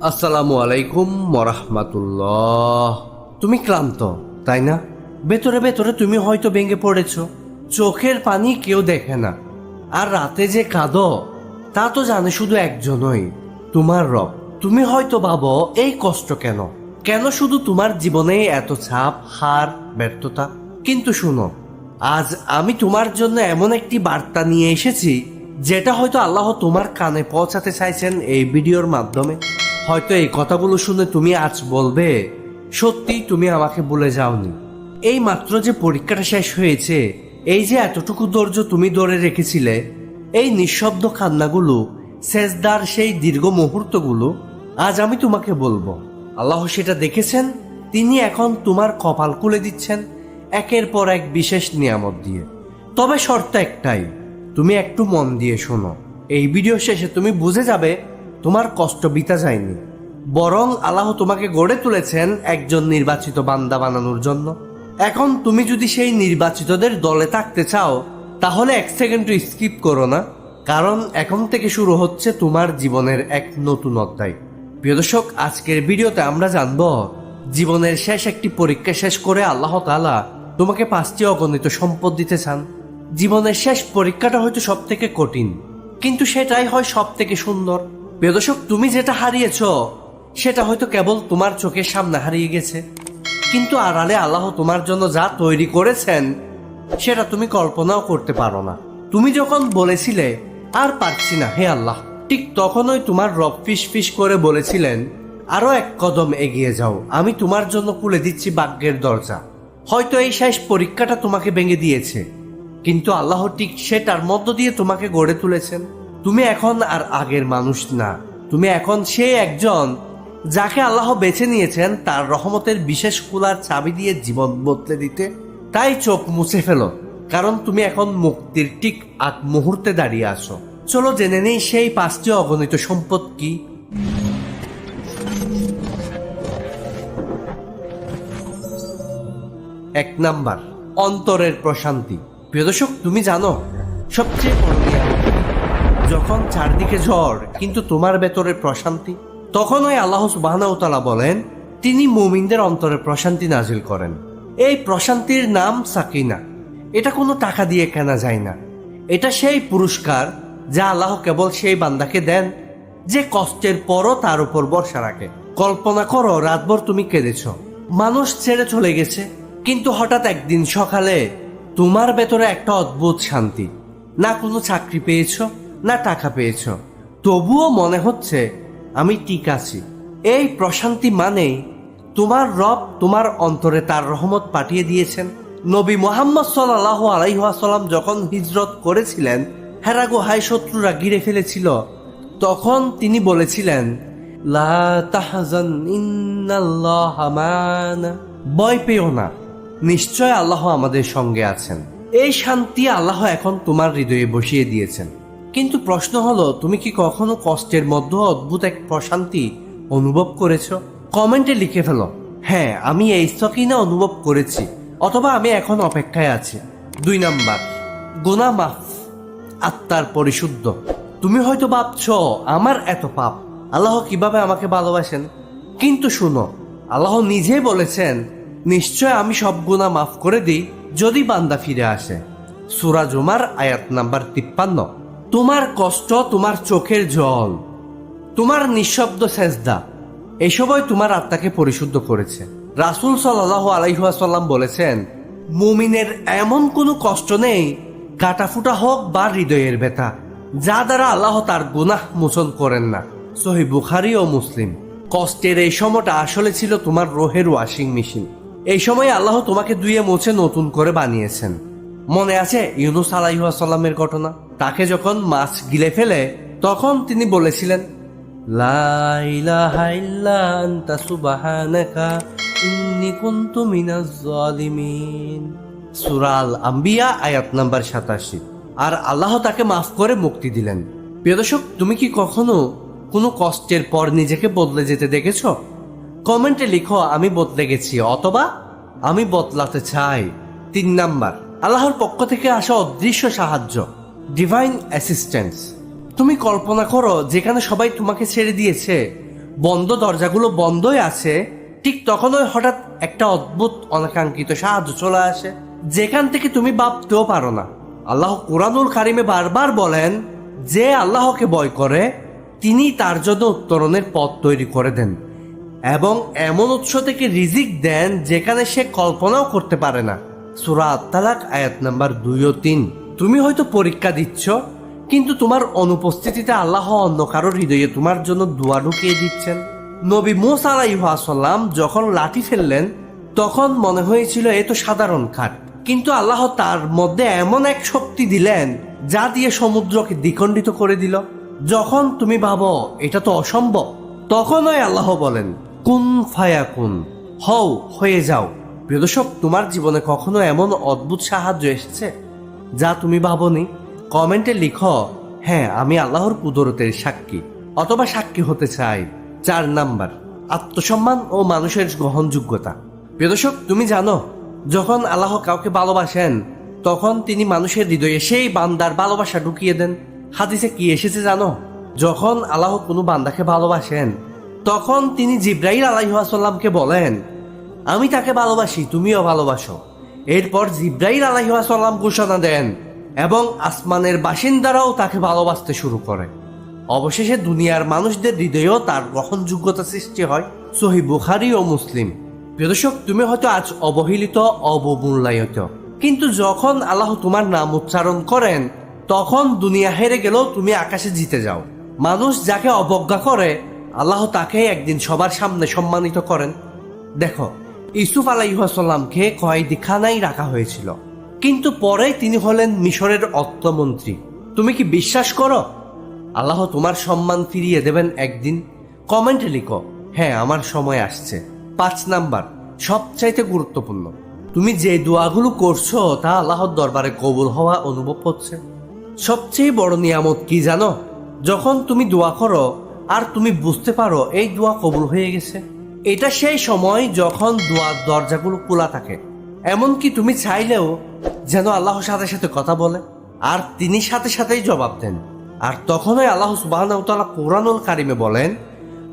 আসসালামু আলাইকুম মরাহমাতুল্লাহ তুমি ক্লান্ত, তাই না? ভেতরে ভেতরে তুমি হয়তো ভেঙে পড়েছ। চোখের পানি কেউ দেখে না। আর রাতে যে কাঁদো, তা তো জানে শুধু একজনই, তোমার রব। তুমি হয়তো ভাবো, এই কষ্ট কেন? কেন শুধু তোমার জীবনে এত ছাপ, হার, ব্যর্থতা? কিন্তু শুনো আজ আমি তোমার জন্য এমন একটি বার্তা নিয়ে এসেছি, যেটা হয়তো আল্লাহ তোমার কানে পৌঁছাতে চাইছেন এই ভিডিওর মাধ্যমে। হয়তো এই কথাগুলো শুনে তুমি আজ বলবে, সত্যি তুমি আমাকে বলে যাওনি। এই মাত্র যে পরীক্ষাটা শেষ হয়েছে, এই যে এতটুকু ধৈর্য তুমি ধরে রেখেছিলে, এই নিঃশব্দ কান্নাগুলো শেষদার সেই দীর্ঘ মুহূর্তগুলো, আজ আমি তোমাকে বলব। আল্লাহ সেটা দেখেছেন, তিনি এখন তোমার কপাল খুলে দিচ্ছেন। একের পর এক বিশেষ নিয়ামত দিয়ে। তবে শর্ত একটাই, তুমি একটু মন দিয়ে শোনো। এই ভিডিও শেষে তুমি বুঝে যাবে, তোমার কষ্ট বিতা যায়নি। বরং আল্লাহ তোমাকে গড়ে তুলেছেন একজন নির্বাচিত বান্দা বানানোর জন্য। এখন তুমি যদি সেই নির্বাচিতদের দলে থাকতে চাও, তাহলে এক সেকেন্ড স্কিপ করো না, কারণ এখন থেকে শুরু হচ্ছে তোমার জীবনের এক নতুন অধ্যায়। প্রিয় দর্শক, আজকের ভিডিওতে আমরা জানব, জীবনের শেষ একটি পরীক্ষা শেষ করে আল্লাহ তাআলা তোমাকে পাঁচটি অগণিত সম্পদ দিতে চান। জীবনের শেষ পরীক্ষাটা হয়তো সব থেকে কঠিন, কিন্তু সেটাই হয় সব থেকে সুন্দর দর্শক, তুমি যেটা হারিয়েছ, সেটা হয়তো কেবল তোমার চোখের সামনে হারিয়ে গেছে। কিন্তু আড়ালে আল্লাহ তোমার জন্য যা তৈরি করেছেন, সেটা তুমি কল্পনাও করতে পারো না। তুমি যখন বলেছিলে, আর পারছি না হে আল্লাহ, ঠিক তখনই তোমার রব ফিস ফিস করে বলেছিলেন, আরও এক কদম এগিয়ে যাও, আমি তোমার জন্য খুলে দিচ্ছি ভাগ্যের দরজা। হয়তো এই শেষ পরীক্ষাটা তোমাকে ভেঙে দিয়েছে। কিন্তু আল্লাহ ঠিক সেটার মধ্য দিয়ে তোমাকে গড়ে তুলেছেন। তুমি এখন আর আগের মানুষ না। তুমি এখন সে একজন যাকে আল্লাহ বেছে নিয়েছেন তার রহমতের বিশেষ কুলার চাবি দিয়ে জীবন বদলে দিতে। তাই চোখ মুছে ফেলো, কারণ তুমি এখন মুক্তির ঠিক আগ মুহূর্তে দাঁড়িয়ে আছো। চলো জেনে নেই সেই পাঁচটি অগণিত সম্পদ কি? এক নাম্বার, অন্তরের প্রশান্তি। প্রিয় দর্শক, তুমি জানো, সবচেয়ে বড় যখন চারদিকে ঝড়, কিন্তু তোমার ভেতরে প্রশান্তি তখন ওই আল্লাহ সুবাহতালা বলেন, তিনি মুমিনদের অন্তরে প্রশান্তি নাজিল করেন। এই প্রশান্তির নাম সাকিনা। এটা কোনো টাকা দিয়ে কেনা যায় না। এটা সেই পুরস্কার যা আল্লাহ কেবল সেই বান্দাকে দেন, যে কষ্টের পরও তার উপর বর্ষা রাখে। কল্পনা করো, রাতভর তুমি কেঁদেছ। মানুষ ছেড়ে চলে গেছে কিন্তু হঠাৎ একদিন সকালে তোমার ভেতরে একটা অদ্ভুত শান্তি। না কোনো চাকরি পেয়েছ, না টাকা পেয়েছ। তবুও মনে হচ্ছে আমি ঠিক আছি। এই প্রশান্তি মানেই তোমার রব তোমার অন্তরে তার রহমত পাঠিয়ে দিয়েছেন। নবী মোহাম্মদ সাল্লাহ আলাইহাসাল্লাম যখন হিজরত করেছিলেন, হেরা গুহায় শত্রুরা ঘিরে ফেলেছিল, তখন তিনি বলেছিলেন, লা তাহজান। ভয় পেও না। নিশ্চয় আল্লাহ আমাদের সঙ্গে আছেন। এই শান্তি আল্লাহ এখন তোমার হৃদয়ে বসিয়ে দিয়েছেন। কিন্তু প্রশ্ন হলো, তুমি কি কখনো কষ্টের মধ্যে অদ্ভুত এক প্রশান্তি অনুভব করেছ? কমেন্টে লিখে ফেলো হ্যাঁ আমি এই সকিনা অনুভব করেছি, অথবা আমি এখন অপেক্ষায় আছি। দুই নাম্বার গুনা মাফ, আত্মার পরিশুদ্ধ। তুমি হয়তো ভাবছ, আমার এত পাপ, আল্লাহ কীভাবে আমাকে ভালোবাসেন? কিন্তু শুনো, আল্লাহ নিজে বলেছেন নিশ্চয় আমি সব গুণা মাফ করে দিই যদি বান্দা ফিরে আসে। সুরা জুমার আয়াত নাম্বার তিপ্পান্ন। তোমার কষ্ট তোমার চোখের জল, তোমার নিঃশব্দ সেজদা, এসবই তোমার আত্মাকে পরিশুদ্ধ করেছে। রাসুল সাল্লাহ আলাইহাসাল্লাম বলেছেন, মুমিনের এমন কোনো কষ্ট নেই, কাটাফুটা হোক বা হৃদয়ের ব্যথা, যা দ্বারা আল্লাহ তার গুনাহ মোচন করেন না। সহি বুখারি ও মুসলিম। কষ্টের এই সময়টা আসলে ছিল তোমার রোহের ওয়াশিং মেশিন। এই সময় আল্লাহ তোমাকে দুয়ে মুছে নতুন করে বানিয়েছেন। মনে আছে ইউনুস আলাইহাসাল্লামের ঘটনা? তাকে যখন মাছ গিলে ফেলে, তখন তিনি বলেছিলেন, লা ইলাহা ইল্লা আনতা সুবহানাকা, ইন্নী মিনাজ জালিমিন। সূরা আম্বিয়া আয়াত নাম্বার সাতাশি। আর আল্লাহ তাকে মাফ করে মুক্তি দিলেন। প্রিয় দর্শক, তুমি কি কখনো কোনো কষ্টের পর নিজেকে বদলে যেতে দেখেছ? কমেন্টে লিখো, আমি বদলে গেছি, অথবা আমি বদলাতে চাই। তিন নাম্বার, আল্লাহর পক্ষ থেকে আসা অদৃশ্য সাহায্য ডিভাইন অ্যাসিস্ট্যান্স তুমি কল্পনা করো, যেখানে সবাই তোমাকে ছেড়ে দিয়েছে, বন্ধ দরজাগুলো বন্ধই আছে, ঠিক তখনই হঠাৎ একটা অদ্ভুত, অনাকাঙ্ক্ষিত সাহায্য চলে আসে, যেখান থেকে তুমি ভাবতেও পারো না। আল্লাহ কোরআনুল কারিমে বারবার বলেন, যে আল্লাহকে ভয় করে, তিনি তার জন্য উত্তরণের পথ তৈরি করে দেন। এবং এমন উৎস থেকে রিজিক দেন যেখানে সে কল্পনাও করতে পারে না। সুরা আত্মালাক আয়াত নাম্বার দুই ও তিন। তুমি হয়তো পরীক্ষা দিচ্ছ, কিন্তু তোমার অনুপস্থিতিতে আল্লাহ অন্য কারোর হৃদয়ে তোমার জন্য দোয়া ঢুকিয়ে দিচ্ছেন। নবী মোসা আলাইহাসাল্লাম যখন লাঠি ফেললেন, তখন মনে হয়েছিল এ তো সাধারণ খাট। কিন্তু আল্লাহ তার মধ্যে এমন এক শক্তি দিলেন, যা দিয়ে সমুদ্রকে দ্বিখণ্ডিত করে দিল। যখন তুমি ভাবো এটা তো অসম্ভব, তখনই আল্লাহ বলেন কুন ফায়া কুন? হও, হয়ে যাও। প্রিয় দর্শক, তোমার জীবনে কখনো এমন অদ্ভুত সাহায্য এসেছে? যা তুমি ভাবনি? কমেন্টে লিখো হ্যাঁ আমি আল্লাহর কুদরতের সাক্ষী, অথবা সাক্ষী হতে চাই। চার নাম্বার, আত্মসম্মান ও মানুষের গ্রহণযোগ্যতা। প্রিয় দর্শক, তুমি জানো, যখন আল্লাহ কাউকে ভালোবাসেন, তখন তিনি মানুষের হৃদয়ে সেই বান্দার ভালোবাসা ঢুকিয়ে দেন। হাদিসে কি এসেছে জানো? যখন আল্লাহ কোনো বান্দাকে ভালোবাসেন তখন তিনি জিব্রাইল আলাইহাসাল্লামকে বলেন, আমি তাকে ভালোবাসি, তুমিও ভালোবাসো। এরপর জিব্রাইল আলাইহাসাল্লাম ঘোষণা দেন এবং আসমানের বাসিন্দারাও তাকে ভালোবাসতে শুরু করে। অবশেষে দুনিয়ার মানুষদের হৃদয়েও তার গ্রহণযোগ্যতা সৃষ্টি হয় সহি বুখারি ও মুসলিম। প্রিয় দর্শক, তুমি হয়তো আজ অবহেলিত, অবমূল্যায়িত। কিন্তু যখন আল্লাহ তোমার নাম উচ্চারণ করেন, তখন দুনিয়া হেরে গেলেও তুমি আকাশে জিতে যাও। মানুষ যাকে অবজ্ঞা করে আল্লাহ তাকে একদিন সবার সামনে সম্মানিত করেন। দেখো ইসুফ আলাইহাসাল্লামকে কয়েদিখানায় রাখা হয়েছিল। কিন্তু পরে তিনি হলেন মিশরের অর্থমন্ত্রী। তুমি কি বিশ্বাস করো? আল্লাহ তোমার সম্মান ফিরিয়ে দেবেন একদিন। কমেন্টে লিখো হ্যাঁ আমার সময় আসছে। পাঁচ নাম্বার, সবচাইতে গুরুত্বপূর্ণ, তুমি যে দোয়াগুলো করছ, তা আল্লাহর দরবারে কবুল হওয়া অনুভব হচ্ছে। সবচেয়ে বড় নিয়ামত কি জানো? যখন তুমি দোয়া করো আর তুমি বুঝতে পারো, এই দোয়া কবুল হয়ে গেছে। এটা সেই সময় যখন দোয়ার দরজাগুলো খোলা থাকে। এমনকি তুমি চাইলেও যেন আল্লাহর সাথে সাথে কথা বলে, আর তিনি সাথে সাথেই জবাব দেন। আর তখনই আল্লাহ সুবাহ কোরআনুল কারিমে বলেন,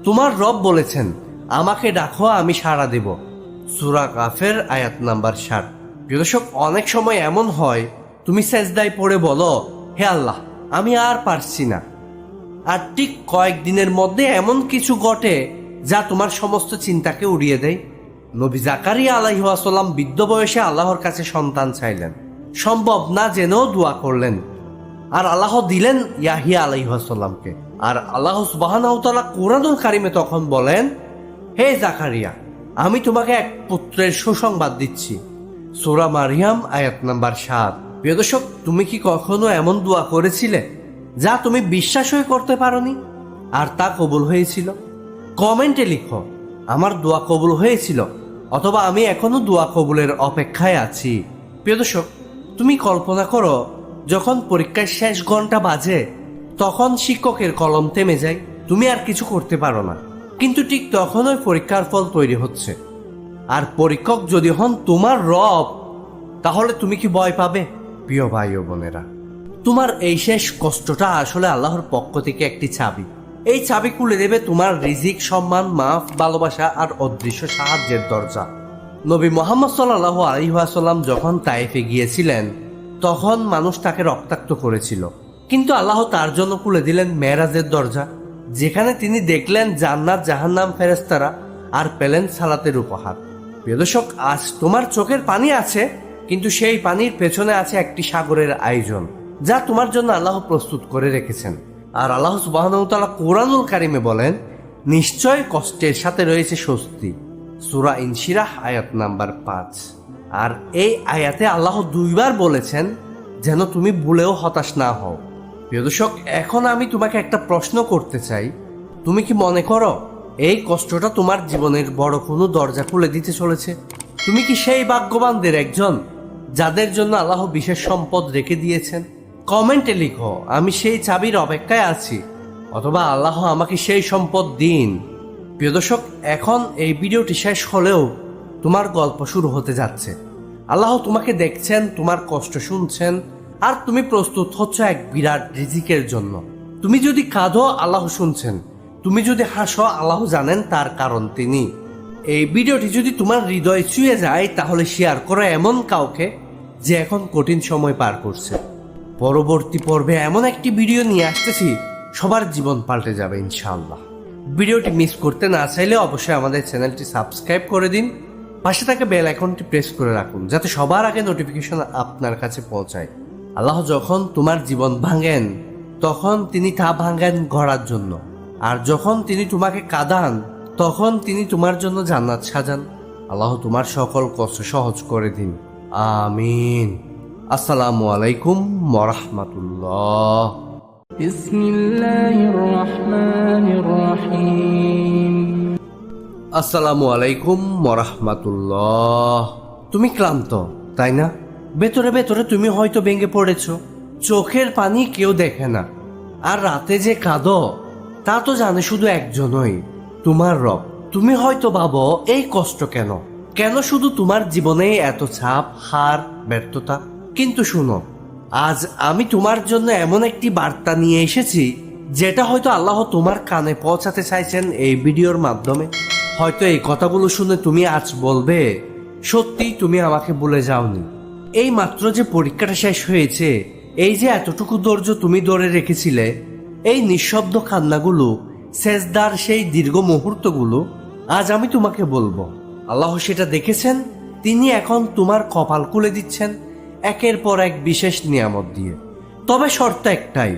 তোমার রব বলেছেন, আমাকে ডাকো, আমি সাড়া দেব। সুরা কাফের আয়াত নাম্বার ষাট। প্রিয়দর্শক অনেক সময় এমন হয়, তুমি সেজদায় পড়ে বলো, হে আল্লাহ, আমি আর পারছি না। আর ঠিক কয়েকদিনের মধ্যে এমন কিছু ঘটে যা তোমার সমস্ত চিন্তাকে উড়িয়ে দেয়। নবী জাকারিয়া আলাইহাসাল্লাম বৃদ্ধ বয়সে আল্লাহর কাছে সন্তান চাইলেন। সম্ভব না জেনেও দোয়া করলেন। আর আল্লাহ দিলেন ইয়াহিয়া আলাইহাসাল্লামকে আর আল্লাহ সুবাহানাউতালা কোরআনুল কারিমে তখন বলেন, হে জাকারিয়া, আমি তোমাকে এক পুত্রের সুসংবাদ দিচ্ছি। সোরা মারিয়াম আয়াত নাম্বার সাত। প্রিয় দর্শক, তুমি কি কখনো এমন দোয়া করেছিলে? যা তুমি বিশ্বাসই করতে পারোনি। আর তা কবুল হয়েছিল। কমেন্টে লিখো, আমার দোয়া কবুল হয়েছিল, অথবা আমি এখনও দোয়া কবুলের অপেক্ষায় আছি। প্রিয় দর্শক, তুমি কল্পনা করো, যখন পরীক্ষার শেষ ঘণ্টা বাজে, তখন শিক্ষকের কলম থেমে যায়, তুমি আর কিছু করতে পারো না। কিন্তু ঠিক তখনই পরীক্ষার ফল তৈরি হচ্ছে। আর পরীক্ষক যদি হন তোমার রব, তাহলে তুমি কি ভয় পাবে? প্রিয় ভাই ও বোনেরা। তোমার এই শেষ কষ্টটা আসলে আল্লাহর পক্ষ থেকে একটি চাবি। এই চাবি খুলে দেবে তোমার রিজিক, সম্মান, মাফ, ভালোবাসা আর অদৃশ্য সাহায্যের দরজা। নবী মোহাম্মদ সাল্লাহ আলহাসাল্লাম যখন তাইফে গিয়েছিলেন, তখন মানুষ তাকে রক্তাক্ত করেছিল। কিন্তু আল্লাহ তার জন্য খুলে দিলেন মেরাজের দরজা, যেখানে তিনি দেখলেন জান্নাত, জাহান্নাম ফেরেস্তারা আর পেলেন সালাতের উপহার। প্রিয় দর্শক, আজ তোমার চোখের পানি আছে, কিন্তু সেই পানির পেছনে আছে একটি সাগরের আয়োজন। যা তোমার জন্য আল্লাহ প্রস্তুত করে রেখেছেন। আর আল্লাহ সুবাহতালা কোরআনুল কারিমে বলেন, নিশ্চয় কষ্টের সাথে রয়েছে স্বস্তি। সুরা ইনশিরাহ আয়াত নাম্বার পাঁচ। আর এই আয়াতে আল্লাহ দুইবার বলেছেন, যেন তুমি ভুলেও হতাশ না হও। প্রিয় দর্শক, এখন আমি তোমাকে একটা প্রশ্ন করতে চাই। তুমি কি মনে করো, এই কষ্টটা তোমার জীবনের বড় কোনো দরজা খুলে দিতে চলেছে? তুমি কি সেই ভাগ্যবানদের একজন, যাদের জন্য আল্লাহ বিশেষ সম্পদ রেখে দিয়েছেন? কমেন্টে লিখো, আমি সেই চাবির অপেক্ষায় আছি, অথবা আল্লাহ আমাকে সেই সম্পদ দিন। প্রিয় দর্শক, এখন এই ভিডিওটি শেষ হলেও তোমার গল্প শুরু হতে যাচ্ছে। আল্লাহ তোমাকে দেখছেন, তোমার কষ্ট শুনছেন, আর তুমি প্রস্তুত হচ্ছ এক বিরাট রিজিকের জন্য। তুমি যদি কাঁদো, আল্লাহ শুনছেন। তুমি যদি হাসো, আল্লাহ জানেন তার কারণ তিনি। এই ভিডিওটি যদি তোমার হৃদয় ছুঁয়ে যায়, তাহলে শেয়ার করো এমন কাউকে যে এখন কঠিন সময় পার করছে। পরবর্তী পর্বে এমন একটি ভিডিও নিয়ে আসতেছি, সবার জীবন পাল্টে যাবে, ইনশাআল্লাহ। ভিডিওটি মিস করতে না চাইলে অবশ্যই আমাদের চ্যানেলটি সাবস্ক্রাইব করে দিন। পাশে থাকা বেল আইকনটি প্রেস করে রাখুন, যাতে সবার আগে নোটিফিকেশন আপনার কাছে পৌঁছায়। আল্লাহ যখন তোমার জীবন ভাঙেন, তখন তিনি তা ভাঙেন গড়ার জন্য। আর যখন তিনি তোমাকে কাঁদান, তখন তিনি তোমার জন্য জান্নাত সাজান। আল্লাহ তোমার সকল কষ্ট সহজ করে দিন। আমিন। আসসালামু আলাইকুম মরহমতুল্লাহ আসসালামু আলাইকুম মরহমাতুল্লাহ তুমি ক্লান্ত তাই না? ভেতরে ভেতরে তুমি হয়তো ভেঙে পড়েছ। চোখের পানি কেউ দেখে না। আর রাতে যে কাঁদো তা তো জানে শুধু একজনই তোমার রব। তুমি হয়তো ভাবো এই কষ্ট কেন? কেন শুধু তোমার জীবনে এত ছাপ হার ব্যর্থতা? কিন্তু শুনো, আজ আমি তোমার জন্য এমন একটি বার্তা নিয়ে এসেছি, যেটা হয়তো আল্লাহ তোমার কানে পৌঁছাতে চাইছেন এই ভিডিওর মাধ্যমে। হয়তো এই কথাগুলো শুনে তুমি আজ বলবে, সত্যি তুমি আমাকে বলে যাওনি। এই মাত্র যে পরীক্ষাটা শেষ হয়েছে, এই যে এতটুকু ধৈর্য তুমি ধরে রেখেছিলে, এই নিঃশব্দ কান্নাগুলো শেষদার সেই দীর্ঘ মুহূর্তগুলো, আজ আমি তোমাকে বলব। আল্লাহ সেটা দেখেছেন, তিনি এখন তোমার কপাল খুলে দিচ্ছেন। একের পর এক বিশেষ নিয়ামত দিয়ে। তবে শর্ত একটাই,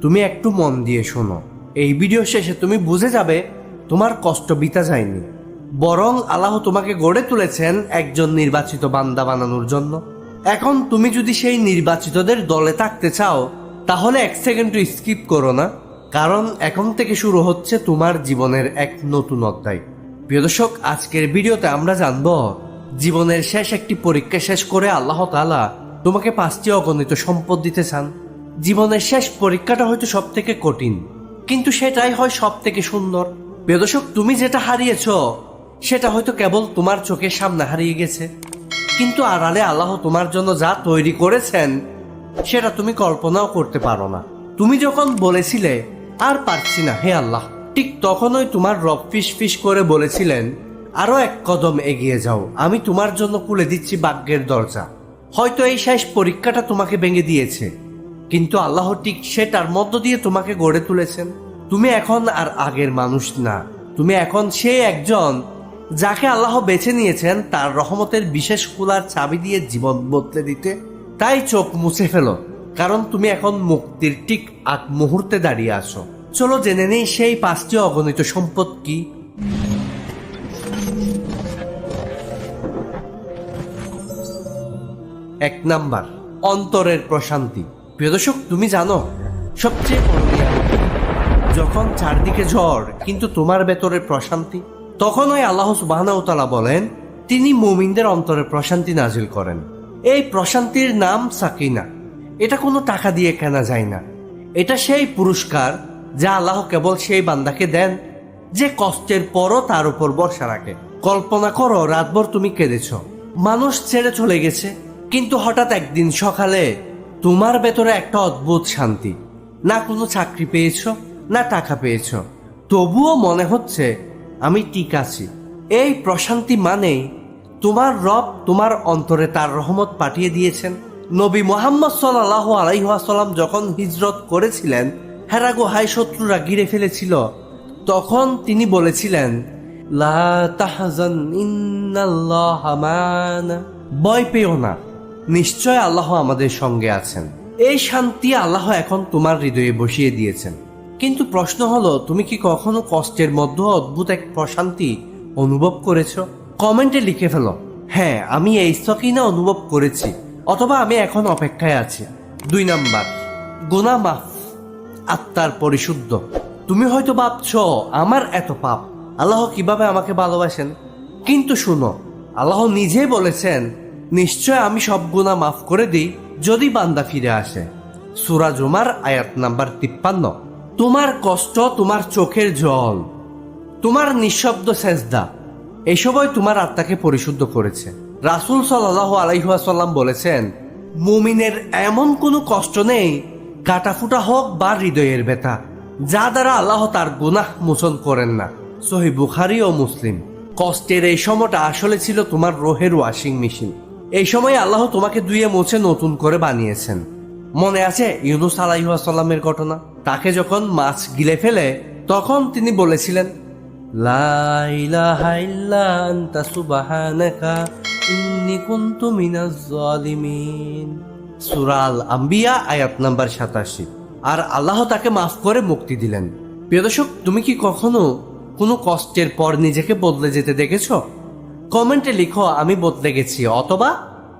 তুমি একটু মন দিয়ে শোনো। এই ভিডিও শেষে তুমি বুঝে যাবে, তোমার কষ্ট বিতা যায়নি। বরং আল্লাহ তোমাকে গড়ে তুলেছেন একজন নির্বাচিত বান্দা বানানোর জন্য। এখন তুমি যদি সেই নির্বাচিতদের দলে থাকতে চাও, তাহলে এক সেকেন্ড স্কিপ করো না। কারণ এখন থেকে শুরু হচ্ছে তোমার জীবনের এক নতুন অধ্যায়। প্রিয় দর্শক, আজকের ভিডিওতে আমরা জানব, জীবনের শেষ একটি পরীক্ষা শেষ করে আল্লাহ তাআলা তোমাকে পাঁচটি অগণিত সম্পদ দিতে চান। জীবনের শেষ পরীক্ষাটা হয়তো সব থেকে কঠিন, কিন্তু সেটাই হয় সব থেকে সুন্দর দর্শক, তুমি যেটা হারিয়েছ, সেটা হয়তো কেবল তোমার চোখের সামনে হারিয়ে গেছে। কিন্তু আড়ালে আল্লাহ তোমার জন্য যা তৈরি করেছেন, সেটা তুমি কল্পনাও করতে পারো না। তুমি যখন বলেছিলে, আর পারছি না, হে আল্লাহ, ঠিক তখনই তোমার রব ফিস ফিস করে বলেছিলেন, আরও এক কদম এগিয়ে যাও, আমি তোমার জন্য খুলে দিচ্ছি ভাগ্যের দরজা। হয়তো এই শেষ পরীক্ষাটা তোমাকে ভেঙে দিয়েছে। কিন্তু আল্লাহ ঠিক সেটার মধ্য দিয়ে তোমাকে গড়ে তুলেছেন। তুমি এখন আর আগের মানুষ না। তুমি এখন সে একজন যাকে আল্লাহ বেছে নিয়েছেন তার রহমতের বিশেষ কুলার চাবি দিয়ে জীবন বদলে দিতে। তাই চোখ মুছে ফেলো, কারণ তুমি এখন মুক্তির ঠিক আগ মুহূর্তে দাঁড়িয়ে আছো। চলো জেনে নেই সেই পাঁচটি অগণিত সম্পদ কি? এক নাম্বার, অন্তরের প্রশান্তি। প্রিয় দর্শক, তুমি জানো, সবচেয়ে বড় যখন চারদিকে ঝড়, কিন্তু তোমার ভেতরে প্রশান্তি তখন ওই আল্লাহ সুবাহতালা বলেন, তিনি মুমিনদের অন্তরে প্রশান্তি নাজিল করেন। এই প্রশান্তির নাম সাকিনা। এটা কোনো টাকা দিয়ে কেনা যায় না। এটা সেই পুরস্কার যা আল্লাহ কেবল সেই বান্দাকে দেন, যে কষ্টের পরও তার উপর বর্ষা রাখে। কল্পনা করো, রাতভর তুমি কেঁদেছ। মানুষ ছেড়ে চলে গেছে কিন্তু হঠাৎ একদিন সকালে তোমার ভেতরে একটা অদ্ভুত শান্তি। না কোনো চাকরি পেয়েছ, না টাকা পেয়েছ। তবুও মনে হচ্ছে আমি ঠিক আছি। এই প্রশান্তি মানেই তোমার রব তোমার অন্তরে তার রহমত পাঠিয়ে দিয়েছেন। নবী মোহাম্মদ সাল্লাহ আলাইহাসাল্লাম যখন হিজরত করেছিলেন, হেরা গুহায় শত্রুরা গিরে ফেলেছিল, তখন তিনি বলেছিলেন, লা। ভয় পেও না। নিশ্চয় আল্লাহ আমাদের সঙ্গে আছেন। এই শান্তি আল্লাহ এখন তোমার হৃদয়ে বসিয়ে দিয়েছেন। কিন্তু প্রশ্ন হলো, তুমি কি কখনো কষ্টের মধ্যে অদ্ভুত এক প্রশান্তি অনুভব করেছ? কমেন্টে লিখে ফেলো। হ্যাঁ আমি এই সকিনা অনুভব করেছি, অথবা আমি এখন অপেক্ষায় আছি। দুই নাম্বার গুনা মাফ, আত্মার পরিশুদ্ধ। তুমি হয়তো ভাবছ, আমার এত পাপ, আল্লাহ কীভাবে আমাকে ভালোবাসেন? কিন্তু শুনো, আল্লাহ নিজে বলেছেন নিশ্চয় আমি সব গুণা মাফ করে দিই যদি বান্দা ফিরে আসে। সুরা জুমার আয়াত নাম্বার তিপ্পান্ন। তোমার কষ্ট তোমার চোখের জল, তোমার নিঃশব্দ সেজদা, এসবই তোমার আত্মাকে পরিশুদ্ধ করেছে। রাসুল সাল্লাহ আলাইহাসাল্লাম বলেছেন, মুমিনের এমন কোনো কষ্ট নেই, কাটাফুটা হোক বা হৃদয়ের ব্যথা, যা দ্বারা আল্লাহ তার গুনাহ মোচন করেন না। সহি বুখারি ও মুসলিম। কষ্টের এই সময়টা আসলে ছিল তোমার রোহের ওয়াশিং মেশিন। এই সময় আল্লাহ তোমাকে দুইয়ে মোছে নতুন করে বানিয়েছেন। মনে আছে ইউনুস আলাইহাসাল্লামের ঘটনা? তাকে যখন মাছ গিলে ফেলে, তখন তিনি বলেছিলেন, লা ইলাহা ইল্লা আনতা সুবহানাকা, ইন্নী কুনতু মিনাজ জালিমিন সূরা আল আম্বিয়া, আয়াত নাম্বার সাতাশি। আর আল্লাহ তাকে মাফ করে মুক্তি দিলেন। প্রিয় দর্শক, তুমি কি কখনো কোনো কষ্টের পর নিজেকে বদলে যেতে দেখেছ? কমেন্টে লিখো, আমি বদলে গেছি, অথবা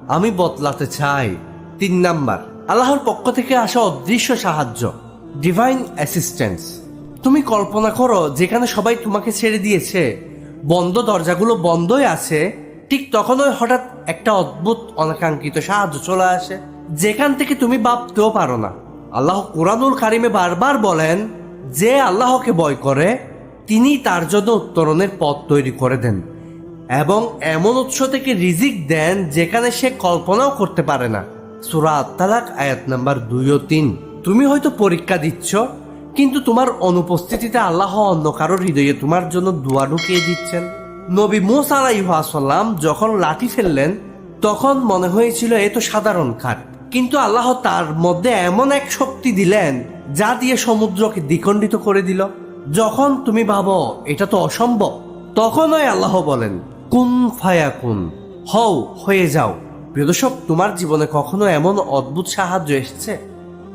আমি বদলাতে চাই। তিন নাম্বার, আল্লাহর পক্ষ থেকে আসা অদৃশ্য সাহায্য ডিভাইন অ্যাসিস্ট্যান্স তুমি কল্পনা করো, যেখানে সবাই তোমাকে ছেড়ে দিয়েছে, বন্ধ দরজাগুলো বন্ধই আছে, ঠিক তখনই হঠাৎ একটা অদ্ভুত অনাকাঙ্ক্ষিত সাহায্য চলে আসে, যেখান থেকে তুমি ভাবতেও পারো না। আল্লাহ কোরআনুল কারিমে বারবার বলেন, যে আল্লাহকে ভয় করে, তিনি তার জন্য উত্তরণের পথ তৈরি করে দেন। এবং এমন উৎস থেকে রিজিক দেন যেখানে সে কল্পনাও করতে পারে না। সুরা আত্মালাক আয়াত নাম্বার দুই ও তিন। তুমি হয়তো পরীক্ষা দিচ্ছ, কিন্তু তোমার অনুপস্থিতিতে আল্লাহ অন্য কারোর হৃদয়ে তোমার জন্য দোয়া ঢুকিয়ে দিচ্ছেন। নবী মুসা আলাইহাসাল্লাম যখন লাঠি ফেললেন, তখন মনে হয়েছিল এ তো সাধারণ কাঠ কিন্তু আল্লাহ তার মধ্যে এমন এক শক্তি দিলেন, যা দিয়ে সমুদ্রকে দ্বিখণ্ডিত করে দিল। যখন তুমি ভাবো এটা তো অসম্ভব তখনই আল্লাহ বলেন কুন ফায়া কুন হও, হয়ে যাও। প্রিয় দর্শক, তোমার জীবনে কখনো এমন অদ্ভুত সাহায্য এসেছে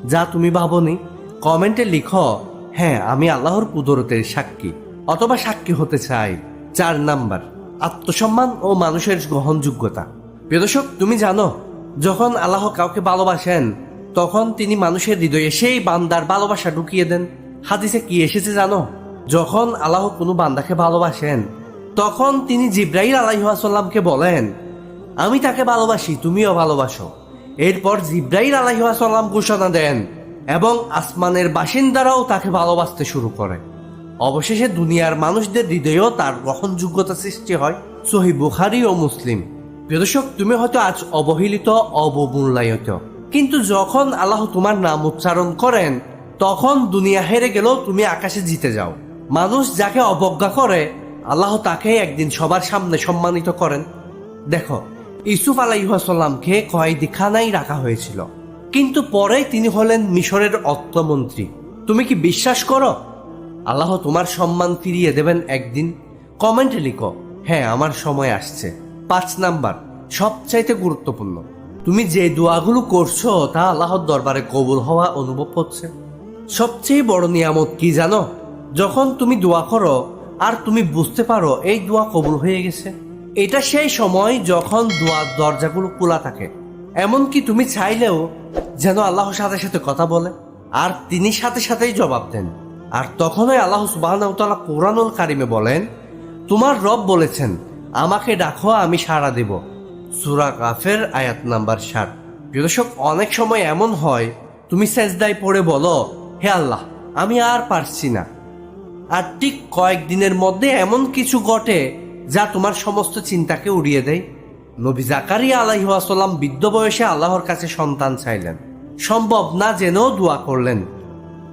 যা তুমি ভাবনি? কমেন্টে লিখো হ্যাঁ আমি আল্লাহর কুদরতের সাক্ষী অথবা সাক্ষী হতে চাই। চার নাম্বার, আত্মসম্মান ও মানুষের গ্রহণযোগ্যতা। প্রিয় দর্শক, তুমি জানো, যখন আল্লাহ কাউকে ভালোবাসেন, তখন তিনি মানুষের হৃদয়ে সেই বান্দার ভালোবাসা ঢুকিয়ে দেন। হাদিসে কি এসেছে জানো? যখন আল্লাহ কোনো বান্দাকে ভালোবাসেন তখন তিনি জিব্রাইল আলাইহাসাল্লামকে বলেন, আমি তাকে ভালোবাসি, তুমিও ভালোবাসো। এরপর জিব্রাইল আলাইহাসাল্লাম ঘোষণা দেন এবং আসমানের বাসিন্দারাও তাকে ভালোবাসতে শুরু করে। অবশেষে দুনিয়ার মানুষদের হৃদয়েও তার গ্রহণযোগ্যতা সৃষ্টি হয় সহি বুখারি ও মুসলিম। প্রিয় দর্শক, তুমি হয়তো আজ অবহেলিত, অবমূল্যায়িত। কিন্তু যখন আল্লাহ তোমার নাম উচ্চারণ করেন, তখন দুনিয়া হেরে গেলেও তুমি আকাশে জিতে যাও। মানুষ যাকে অবজ্ঞা করে আল্লাহ তাকে একদিন সবার সামনে সম্মানিত করেন। দেখো ইসুফ আলাইহাসাল্লামকে কয়েদিখানায় রাখা হয়েছিল। কিন্তু পরে তিনি হলেন মিশরের অর্থমন্ত্রী। তুমি কি বিশ্বাস করো? আল্লাহ তোমার সম্মান ফিরিয়ে দেবেন একদিন। কমেন্টে লিখো হ্যাঁ আমার সময় আসছে। পাঁচ নাম্বার, সবচাইতে গুরুত্বপূর্ণ, তুমি যে দোয়াগুলো করছ, তা আল্লাহর দরবারে কবুল হওয়া অনুভব হচ্ছে। সবচেয়ে বড় নিয়ামত কি জানো? যখন তুমি দোয়া করো আর তুমি বুঝতে পারো, এই দোয়া কবুল হয়ে গেছে। এটা সেই সময় যখন দোয়ার দরজাগুলো খোলা থাকে। এমনকি তুমি চাইলেও যেন আল্লাহর সাথে সাথে কথা বলে, আর তিনি সাথে সাথেই জবাব দেন। আর তখনই আল্লাহ সুবাহ কোরআনুল কারিমে বলেন, তোমার রব বলেছেন, আমাকে ডাকো, আমি সাড়া দেব। সুরা কাফের আয়াত নাম্বার ষাট। প্রিয় দর্শক, অনেক সময় এমন হয়, তুমি সেজদায় পড়ে বলো, হে আল্লাহ, আমি আর পারছি না। আর ঠিক কয়েকদিনের মধ্যে এমন কিছু ঘটে যা তোমার সমস্ত চিন্তাকে উড়িয়ে দেয়। নবী জাকারিয়া আলাইহাসাল্লাম বৃদ্ধ বয়সে আল্লাহর কাছে সন্তান চাইলেন। সম্ভব না জেনেও দোয়া করলেন।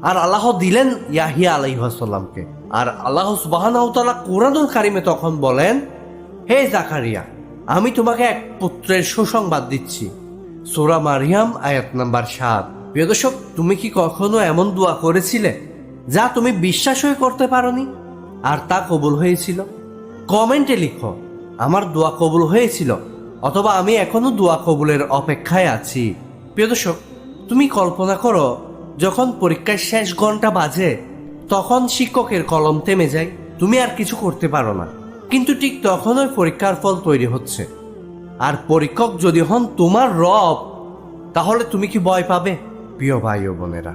আর আল্লাহ দিলেন ইয়াহিয়া আলাইহাসাল্লামকে আর আল্লাহ সুবাহানাউতালা কোরআনুল কারিমে তখন বলেন, হে জাকারিয়া, আমি তোমাকে এক পুত্রের সুসংবাদ দিচ্ছি। সোরা মারিয়াম আয়াত নাম্বার সাত। প্রিয় দর্শক, তুমি কি কখনো এমন দোয়া করেছিলে? যা তুমি বিশ্বাসই করতে পারোনি। আর তা কবুল হয়েছিল। কমেন্টে লিখো, আমার দোয়া কবুল হয়েছিল, অথবা আমি এখনও দোয়া কবুলের অপেক্ষায় আছি। প্রিয় দর্শক, তুমি কল্পনা করো, যখন পরীক্ষার শেষ ঘণ্টা বাজে, তখন শিক্ষকের কলম থেমে যায়, তুমি আর কিছু করতে পারো না। কিন্তু ঠিক তখনই পরীক্ষার ফল তৈরি হচ্ছে। আর পরীক্ষক যদি হন তোমার রব, তাহলে তুমি কি ভয় পাবে? প্রিয় ভাই ও বোনেরা।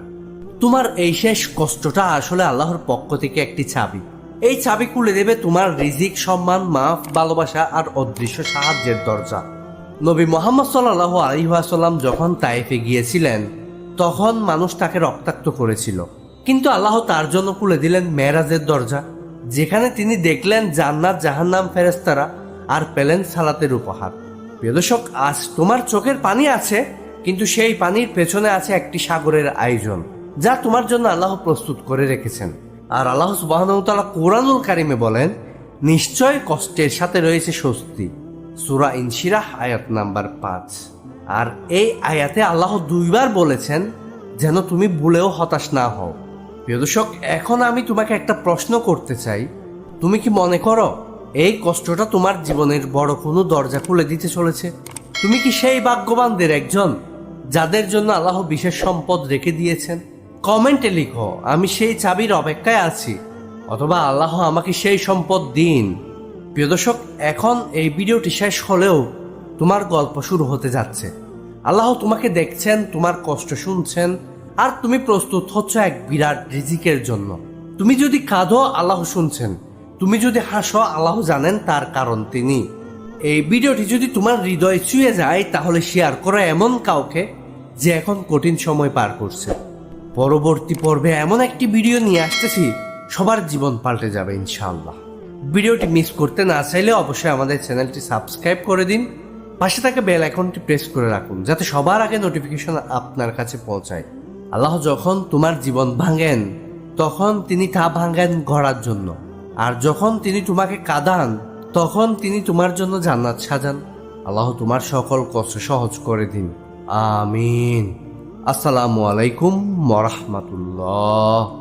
তোমার এই শেষ কষ্টটা আসলে আল্লাহর পক্ষ থেকে একটি চাবি। এই চাবি খুলে দেবে তোমার রিজিক, সম্মান, মাফ, ভালোবাসা আর অদৃশ্য সাহায্যের দরজা। নবী মোহাম্মদ সাল্লাহ আলিহাসাল্লাম যখন তাইফে গিয়েছিলেন, তখন মানুষ তাকে রক্তাক্ত করেছিল। কিন্তু আল্লাহ তার জন্য খুলে দিলেন মেরাজের দরজা, যেখানে তিনি দেখলেন জান্নাত, জাহান্নাম ফেরেস্তারা আর পেলেন সালাতের উপহার। প্রিয় দর্শক, আজ তোমার চোখের পানি আছে, কিন্তু সেই পানির পেছনে আছে একটি সাগরের আয়োজন। যা তোমার জন্য আল্লাহ প্রস্তুত করে রেখেছেন। আর আল্লাহ সুবাহতালা কোরআনুল কারিমে বলেন, নিশ্চয় কষ্টের সাথে রয়েছে স্বস্তি। সুরা ইনশিরাহ আয়াত নাম্বার পাঁচ। আর এই আয়াতে আল্লাহ দুইবার বলেছেন, যেন তুমি ভুলেও হতাশ না হও। প্রিয় দর্শক, এখন আমি তোমাকে একটা প্রশ্ন করতে চাই। তুমি কি মনে করো, এই কষ্টটা তোমার জীবনের বড় কোনো দরজা খুলে দিতে চলেছে? তুমি কি সেই ভাগ্যবানদের একজন, যাদের জন্য আল্লাহ বিশেষ সম্পদ রেখে দিয়েছেন? কমেন্টে লিখো, আমি সেই চাবির অপেক্ষায় আছি, অথবা আল্লাহ আমাকে সেই সম্পদ দিন। প্রিয় দর্শক, এখন এই ভিডিওটি শেষ হলেও তোমার গল্প শুরু হতে যাচ্ছে। আল্লাহ তোমাকে দেখছেন, তোমার কষ্ট শুনছেন, আর তুমি প্রস্তুত হচ্ছ এক বিরাট রিজিকের জন্য। তুমি যদি কাঁদো, আল্লাহ শুনছেন। তুমি যদি হাসো, আল্লাহ জানেন তার কারণ তিনি। এই ভিডিওটি যদি তোমার হৃদয় ছুঁয়ে যায়, তাহলে শেয়ার করো এমন কাউকে যে এখন কঠিন সময় পার করছে। পরবর্তী পর্বে এমন একটি ভিডিও নিয়ে আসতেছি, সবার জীবন পাল্টে যাবে ইনশাআল্লাহ। ভিডিওটি মিস করতে না চাইলে অবশ্যই আমাদের চ্যানেলটি সাবস্ক্রাইব করে দিন, পাশে থাকা বেল আইকনটি প্রেস করে রাখুন, যাতে সবার আগে নোটিফিকেশন আপনার কাছে পৌঁছায়। আল্লাহ যখন তোমার জীবন ভাঙেন, তখন তিনি তা ভাঙেন গড়ার জন্য। আর যখন তিনি তোমাকে কাঁদান, তখন তিনি তোমার জন্য জান্নাত সাজান। আল্লাহ তোমার সকল কষ্ট সহজ করে দিন। আমিন। আসসালামু আলাইকুম মরহমাতুল্লাহ